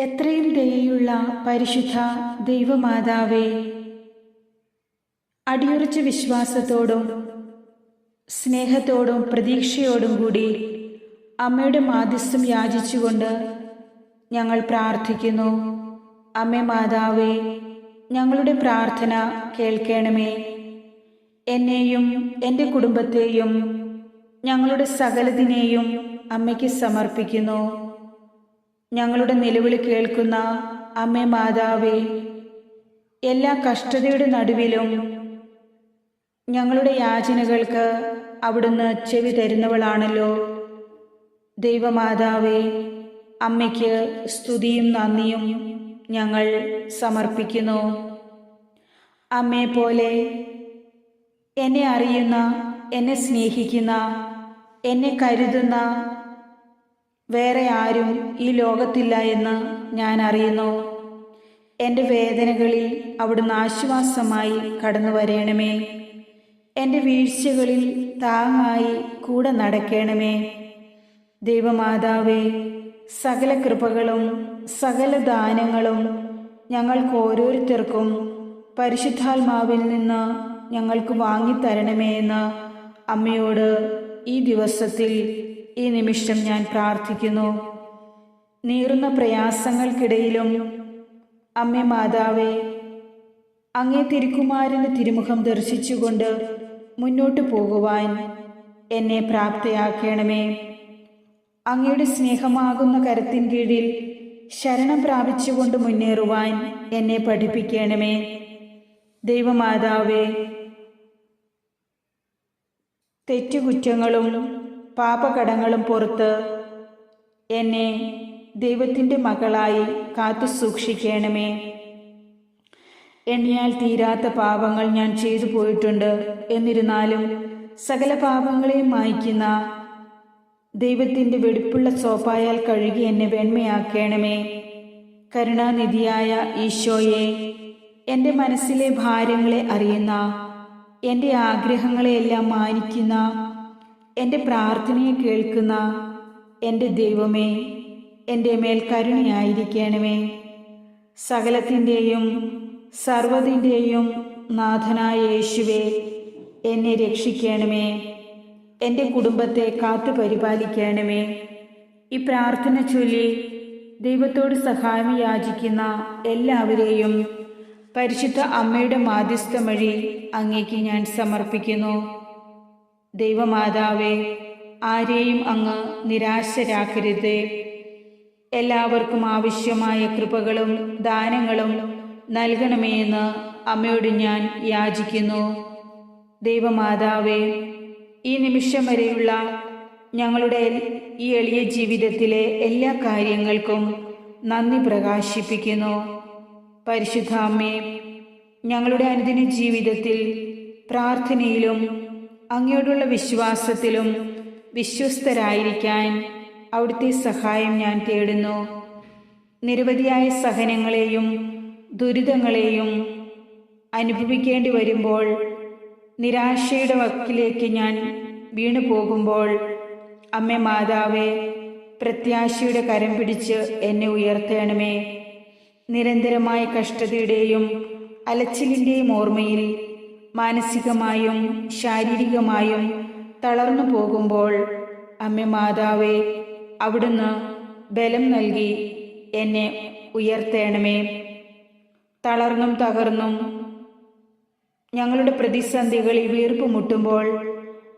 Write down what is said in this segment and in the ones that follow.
എത്രയും ദയുള്ള പരിശുദ്ധ ദൈവമാതാവേ അടിയുറച്ച വിശ്വാസത്തോടും സ്നേഹത്തോടും പ്രതീക്ഷയോടും കൂടി അമ്മയുടെ മാധ്യസ്ഥം യാചിച്ചുകൊണ്ട് ഞങ്ങൾ പ്രാർത്ഥിക്കുന്നു. അമ്മ മാതാവേ ഞങ്ങളുടെ പ്രാർത്ഥന കേൾക്കണമേ. എന്നെയും എന്റെ കുടുംബത്തെയും ഞങ്ങളുടെ സകലതിനെയും അമ്മയ്ക്ക് സമർപ്പിക്കുന്നു. ഞങ്ങളുടെ നിലവിളി കേൾക്കുന്ന അമ്മേ മാതാവേ എല്ലാ കഷ്ടതയുടെ നടുവിലും ഞങ്ങളുടെ യാചനകൾക്ക് അവിടുന്ന് ചെവി തരുന്നവളാണല്ലോ. ദൈവമാതാവേ അമ്മയ്ക്ക് സ്തുതിയും നന്ദിയും ഞങ്ങൾ സമർപ്പിക്കുന്നു. അമ്മയെ പോലെ എന്നെ അറിയുന്ന എന്നെ സ്നേഹിക്കുന്ന എന്നെ കരുതുന്ന വേറെ ആരും ഈ ലോകത്തില്ല എന്ന് ഞാൻ അറിയുന്നു. എന്റെ വേദനകളിൽ അവിടുന്ന് ആശ്വാസമായി കടന്നു വരേണമേ. എന്റെ വീഴ്ചകളിൽ താങ്ങായി കൂടെ നടക്കണമേ. ദൈവമാതാവേ സകല കൃപകളും സകല ദാനങ്ങളും ഞങ്ങൾക്ക് ഓരോരുത്തർക്കും പരിശുദ്ധാത്മാവിൽ നിന്ന് ഞങ്ങൾക്ക് വാങ്ങിത്തരണമേ എന്ന് അമ്മയോട് ഈ ദിവസത്തിൽ ഈ നിമിഷം ഞാൻ പ്രാർത്ഥിക്കുന്നു. നീറുന്ന പ്രയാസങ്ങൾക്കിടയിലും അമ്മേ മാതാവേ അങ്ങേ തിരുക്കുമാരന്റെ തിരുമുഖം ദർശിച്ചുകൊണ്ട് മുന്നോട്ട് പോകുവാൻ എന്നെ പ്രാപ്തയാക്കണമേ. അങ്ങയുടെ സ്നേഹമാകുന്ന കരത്തിൻ കീഴിൽ ശരണം പ്രാപിച്ചുകൊണ്ട് മുന്നേറുവാൻ എന്നെ പഠിപ്പിക്കണമേ. ദൈവമാതാവേ തെറ്റുകുറ്റങ്ങളും പാപകടങ്ങളും പുറത്ത് എന്നെ ദൈവത്തിന്റെ മകളായി കാത്തു സൂക്ഷിക്കണമേ. എണ്ണിയാൽ തീരാത്ത പാപങ്ങൾ ഞാൻ ചെയ്തു പോയിട്ടുണ്ട് എന്നിരുന്നാലും സകല പാപങ്ങളെയും മായ്ക്കുന്ന ദൈവത്തിന്റെ വെടിപ്പുള്ള സോപ്പായാൽ കഴുകി എന്നെ വെണ്മയാക്കണമേ. കരുണാനിധിയായ ഈശോയെ എന്റെ മനസ്സിലെ ഭാരങ്ങളെ അറിയുന്ന എന്റെ ആഗ്രഹങ്ങളെയെല്ലാം മാനിക്കുന്ന എന്റെ പ്രാർത്ഥനയെ കേൾക്കുന്ന എന്റെ ദൈവമേ എന്റെ മേൽ കരുണയായിരിക്കണമേ. സകലത്തിന്റെയും സർവതിന്റെയും നാഥനായ യേശുവെ എന്നെ രക്ഷിക്കണമേ. എന്റെ കുടുംബത്തെ കാത്തു പരിപാലിക്കണമേ. ഈ പ്രാർത്ഥന ചൊല്ലി ദൈവത്തോട് സഹായം യാചിക്കുന്ന എല്ലാവരെയും പരിശുദ്ധ അമ്മയുടെ മാധ്യസ്ഥം വഴി അങ്ങേക്ക് ഞാൻ സമർപ്പിക്കുന്നു. ദൈവമാതാവേ ആരെയും അങ്ങ് നിരാശരാക്കരുത്. എല്ലാവർക്കും ആവശ്യമായ കൃപകളും ദാനങ്ങളും നൽകണമേ എന്ന് അമ്മയോട് ഞാൻ യാചിക്കുന്നു. ദൈവമാതാവേ ഈ നിമിഷം വരെയുള്ള ഞങ്ങളുടെ ഈ എളിയ ജീവിതത്തിലെ എല്ലാ കാര്യങ്ങൾക്കും നന്ദി പ്രകാശിപ്പിക്കുന്നു. പരിശുദ്ധ അമ്മേ ഞങ്ങളുടെ അനുദിന ജീവിതത്തിൽ പ്രാർത്ഥനയിലും അങ്ങയോടുള്ള വിശ്വാസത്തിലും വിശ്വസ്തരായിരിക്കാൻ അവിടുത്തെ സഹായം ഞാൻ തേടുന്നു. നിരവധിയായ സഹനങ്ങളെയും ദുരിതങ്ങളെയും അനുഭവിക്കേണ്ടി വരുമ്പോൾ നിരാശയുടെ വക്കിലേക്ക് ഞാൻ വീണു പോകുമ്പോൾ അമ്മ മാതാവേ പ്രത്യാശയുടെ കരം പിടിച്ച് എന്നെ ഉയർത്തേണമേ. നിരന്തരമായ കഷ്ടതയുടെയും അലച്ചിലിന്റെയും ഓർമ്മയിൽ മാനസികമായും ശാരീരികമായും തളർന്നു പോകുമ്പോൾ അമ്മ മാതാവേ അവിടുന്ന് ബലം നൽകി എന്നെ ഉയർത്തേണമേ. തളർന്നും തകർന്നും ഞങ്ങളുടെ പ്രതിസന്ധികളിൽ വീർപ്പ് മുട്ടുമ്പോൾ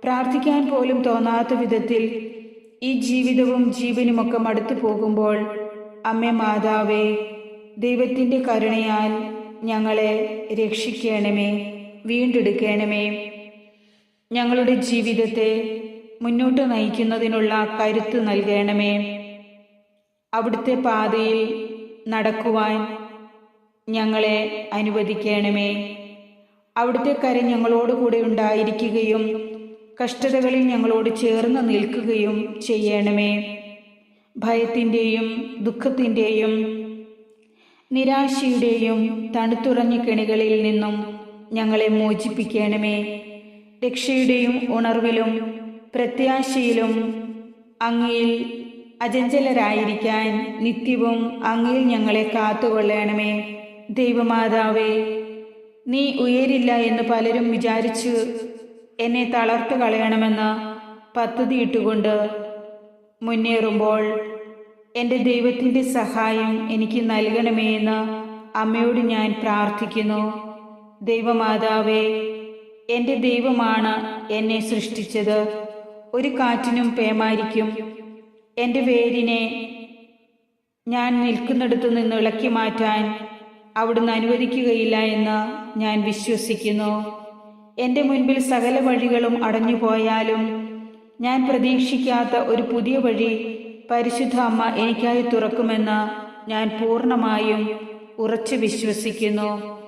പ്രാർത്ഥിക്കാൻ പോലും തോന്നാത്ത വിധത്തിൽ ഈ ജീവിതവും ജീവനുമൊക്കെ മടുത്തു പോകുമ്പോൾ അമ്മ മാതാവേ ദൈവത്തിന്റെ കരുണയാൽ ഞങ്ങളെ രക്ഷിക്കണമേ. വീണ്ടെടുക്കണമേ. ഞങ്ങളുടെ ജീവിതത്തെ മുന്നോട്ട് നയിക്കുന്നതിനുള്ള കരുത്ത് നൽകണമേ. അവിടുത്തെ പാതയിൽ നടക്കുവാൻ ഞങ്ങളെ അനുവദിക്കണമേ. അവിടുത്തെ കരം ഞങ്ങളോടുകൂടെ ഉണ്ടായിരിക്കുകയും കഷ്ടതകളിൽ ഞങ്ങളോട് ചേർന്ന് നിൽക്കുകയും ചെയ്യണമേ. ഭയത്തിന്റെയും ദുഃഖത്തിന്റെയും നിരാശയുടെയും തണുത്തുറഞ്ഞ കെണികളിൽ നിന്നും ഞങ്ങളെ മോചിപ്പിക്കണമേ. രക്ഷയുടെയും ഉണർവിലും പ്രത്യാശയിലും അങ്ങയിൽ അജഞ്ചലരായിരിക്കാൻ നിത്യവും അങ്ങയിൽ ഞങ്ങളെ കാത്തുകൊള്ളണമേ. ദൈവമാതാവേ നീ ഉയരില്ല എന്ന് പലരും വിചാരിച്ചു എന്നെ തളർത്തു കളയണമെന്ന് പദ്ധതിയിട്ടുകൊണ്ട് മുന്നേറുമ്പോൾ എന്റെ ദൈവത്തിന്റെ സഹായം എനിക്ക് നൽകണമേ എന്ന് അമ്മയോട് ഞാൻ പ്രാർത്ഥിക്കുന്നു. ദൈവമാതാവേ എന്റെ ദൈവമാണ് എന്നെ സൃഷ്ടിച്ചത്. ഒരു കാറ്റിനും പേമാരിക്കും. എന്റെ വേരിനെ ഞാൻ നിൽക്കുന്നിടത്തു നിന്ന് ഇളക്കി മാറ്റാൻ അവിടുന്ന് അനുവദിക്കുകയില്ല എന്ന് ഞാൻ വിശ്വസിക്കുന്നു. എന്റെ മുൻപിൽ സകല വഴികളും അടഞ്ഞുപോയാലും ഞാൻ പ്രതീക്ഷിക്കാത്ത ഒരു പുതിയ വഴി പരിശുദ്ധ അമ്മ എനിക്കായി തുറക്കുമെന്ന് ഞാൻ പൂർണമായും ഉറച്ചു വിശ്വസിക്കുന്നു.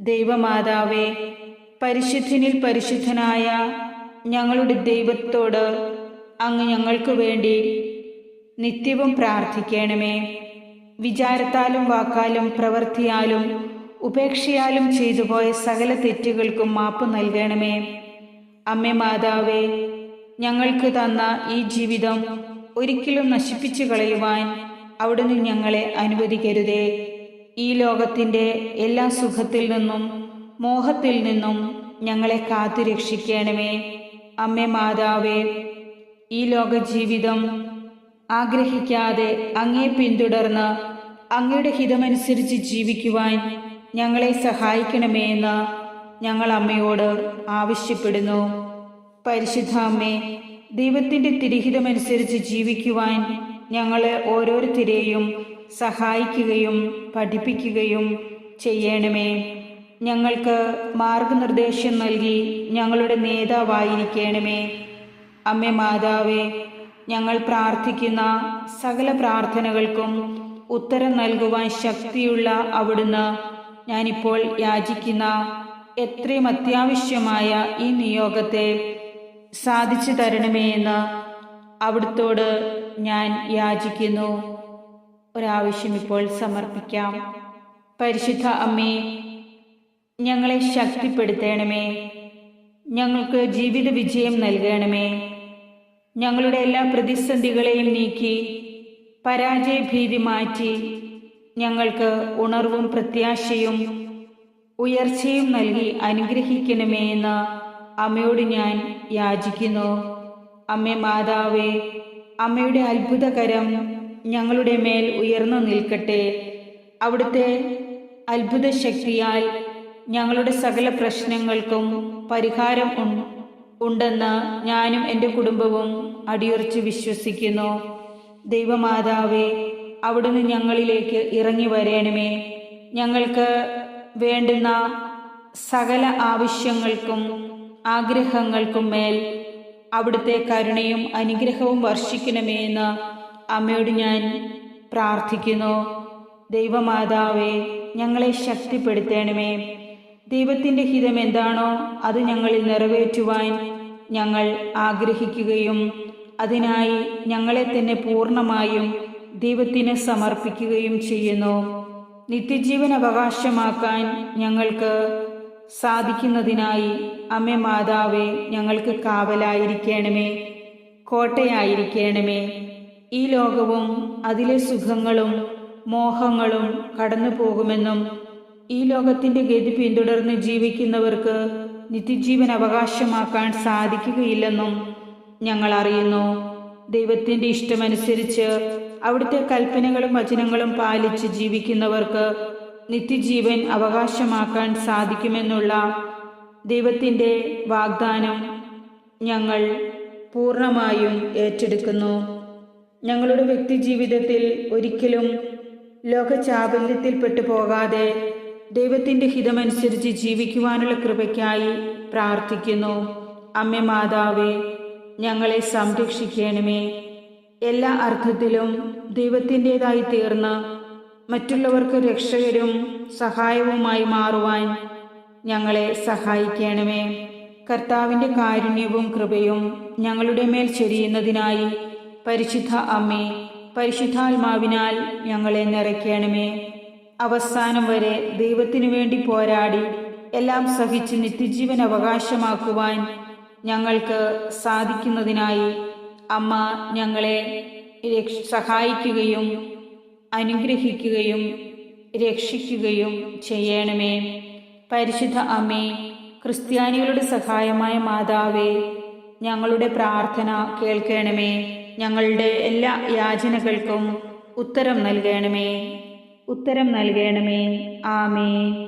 ദൈവമാതാവേ പരിശുദ്ധനിൽ പരിശുദ്ധനായ ഞങ്ങളുടെ ദൈവത്തോട് അങ്ങ് ഞങ്ങൾക്ക് വേണ്ടി നിത്യവും പ്രാർത്ഥിക്കണമേ. വിചാരത്താലും വാക്കാലും പ്രവൃത്തിയാലും ഉപേക്ഷയാലും ചെയ്തുപോയ സകല തെറ്റുകൾക്കും മാപ്പ് നൽകണമേ. അമ്മേ മാതാവേ ഞങ്ങൾക്ക് തന്ന ഈ ജീവിതം ഒരിക്കലും നശിപ്പിച്ചു കളയുവാൻ അവിടുന്ന് ഞങ്ങളെ അനുവദിക്കരുതേ. ഈ ലോകത്തിന്റെ എല്ലാ സുഖത്തിൽ നിന്നും മോഹത്തിൽ നിന്നും ഞങ്ങളെ കാത്തു രക്ഷിക്കണമേ. അമ്മേ മാതാവേ ഈ ലോക ജീവിതം ആഗ്രഹിക്കാതെ അങ്ങേ പിന്തുടർന്ന് അങ്ങയുടെ ഹിതമനുസരിച്ച് ജീവിക്കുവാൻ ഞങ്ങളെ സഹായിക്കണമേ എന്ന് ഞങ്ങൾ അമ്മയോട് ആവശ്യപ്പെടുന്നു. പരിശുദ്ധ അമ്മേ ദൈവത്തിന്റെ തിരിഹിതമനുസരിച്ച് ജീവിക്കുവാൻ ഞങ്ങളെ ഓരോരുത്തരെയും സഹായിക്കുകയും പഠിപ്പിക്കുകയും ചെയ്യണമേ. ഞങ്ങൾക്ക് മാർഗനിർദ്ദേശം നൽകി ഞങ്ങളുടെ നേതാവായിരിക്കണമേ. അമ്മ മാതാവേ ഞങ്ങൾ പ്രാർത്ഥിക്കുന്ന സകല പ്രാർത്ഥനകൾക്കും ഉത്തരം നൽകുവാൻ ശക്തിയുള്ള അവിടുന്ന് ഞാനിപ്പോൾ യാചിക്കുന്ന എത്രയും അത്യാവശ്യമായ ഈ നിയോഗത്തെ സാധിച്ചു തരണമേ എന്ന് അവിടുത്തോട് ഞാൻ യാചിക്കുന്നു. ഒരാവശ്യം ഇപ്പോൾ സമർപ്പിക്കാം. പരിശുദ്ധ അമ്മേ ഞങ്ങളെ ശക്തിപ്പെടുത്തണമേ. ഞങ്ങൾക്ക് ജീവിത വിജയം നൽകണമേ. ഞങ്ങളുടെ എല്ലാ പ്രതിസന്ധികളെയും നീക്കി പരാജയഭീതി മാറ്റി ഞങ്ങൾക്ക് ഉണർവും പ്രത്യാശയും ഉയർച്ചയും നൽകി അനുഗ്രഹിക്കണമേ എന്ന് അമ്മയോട് ഞാൻ യാചിക്കുന്നു. അമ്മേ മാതാവേ അമ്മയുടെ അത്ഭുതകരം ഞങ്ങളുടെ മേൽ ഉയർന്നു നിൽക്കട്ടെ. അവിടുത്തെ അത്ഭുത ശക്തിയാൽ ഞങ്ങളുടെ സകല പ്രശ്നങ്ങൾക്കും പരിഹാരം ഉണ്ടെന്ന് ഞാനും എന്റെ കുടുംബവും അടിയുറച്ച് വിശ്വസിക്കുന്നു. ദൈവമാതാവേ അവിടുന്ന് ഞങ്ങളിലേക്ക് ഇറങ്ങി വരേണമേ. ഞങ്ങൾക്ക് വേണ്ടുന്ന സകല ആവശ്യങ്ങൾക്കും ആഗ്രഹങ്ങൾക്കും മേൽ അവിടുത്തെ കരുണയും അനുഗ്രഹവും വർഷിക്കണമേ എന്ന് അമ്മയോട് ഞാൻ പ്രാർത്ഥിക്കുന്നു. ദൈവമാതാവേ ഞങ്ങളെ ശക്തിപ്പെടുത്തണമേ. ദൈവത്തിന്റെ ഹിതം എന്താണോ അത് ഞങ്ങളിൽ നിറവേറ്റുവാൻ ഞങ്ങൾ ആഗ്രഹിക്കുകയും അതിനായി ഞങ്ങളെ തന്നെ പൂർണമായും ദൈവത്തിന് സമർപ്പിക്കുകയും ചെയ്യുന്നു. നിത്യജീവൻ അവകാശമാക്കാൻ ഞങ്ങൾക്ക് സാധിക്കുന്നതിനായി അമ്മ മാതാവേ ഞങ്ങൾക്ക് കാവലായിരിക്കണമേ കോട്ടയായിരിക്കണമേ. ഈ ലോകവും അതിലെ സുഖങ്ങളും മോഹങ്ങളും കടന്നു പോകുമെന്നും ഈ ലോകത്തിന്റെ ഗതി പിന്തുടർന്ന് ജീവിക്കുന്നവർക്ക് നിത്യജീവൻ അവകാശമാക്കാൻ സാധിക്കുകയില്ലെന്നും ഞങ്ങൾ അറിയുന്നു. ദൈവത്തിന്റെ ഇഷ്ടമനുസരിച്ച് അവിടുത്തെ കൽപ്പനകളും വചനങ്ങളും പാലിച്ച് ജീവിക്കുന്നവർക്ക് നിത്യജീവൻ അവകാശമാക്കാൻ സാധിക്കുമെന്നുള്ള ദൈവത്തിന്റെ വാഗ്ദാനം ഞങ്ങൾ പൂർണമായും ഏറ്റെടുക്കുന്നു. ഞങ്ങളുടെ വ്യക്തിജീവിതത്തിൽ ഒരിക്കലും ലോകചാബല്യത്തിൽപ്പെട്ടു പോകാതെ ദൈവത്തിന്റെ ഹിതമനുസരിച്ച് ജീവിക്കുവാനുള്ള കൃപയ്ക്കായി പ്രാർത്ഥിക്കുന്നു. അമ്മ മാതാവേ ഞങ്ങളെ സംരക്ഷിക്കണമേ. എല്ലാ അർത്ഥത്തിലും ദൈവത്തിന്റെതായി തീർന്ന് മറ്റുള്ളവർക്ക് രക്ഷകരും സഹായവുമായി മാറുവാൻ ഞങ്ങളെ സഹായിക്കണമേ. കർത്താവിന്റെ കാരുണ്യവും കൃപയും ഞങ്ങളുടെ മേൽ ചൊരിയുന്നതിനായി പരിശുദ്ധ അമ്മേ പരിശുദ്ധാത്മാവിനാൽ ഞങ്ങളെ നിറയ്ക്കണമേ. അവസാനം വരെ ദൈവത്തിനു വേണ്ടി പോരാടി എല്ലാം സഹിച്ച് നിത്യജീവൻ അവകാശമാക്കുവാൻ ഞങ്ങൾക്ക് സാധിക്കുന്നതിനായി അമ്മ ഞങ്ങളെ സഹായിക്കുകയും അനുഗ്രഹിക്കുകയും രക്ഷിക്കുകയും ചെയ്യണമേ. പരിശുദ്ധ അമ്മേ ക്രിസ്ത്യാനികളുടെ സഹായമായ മാതാവേ ഞങ്ങളുടെ പ്രാർത്ഥന കേൾക്കണമേ. ഞങ്ങളുടെ എല്ലാ യാചനകൾക്കും ഉത്തരം നൽകണമേ. ഉത്തരം നൽകണമേ. ആമേ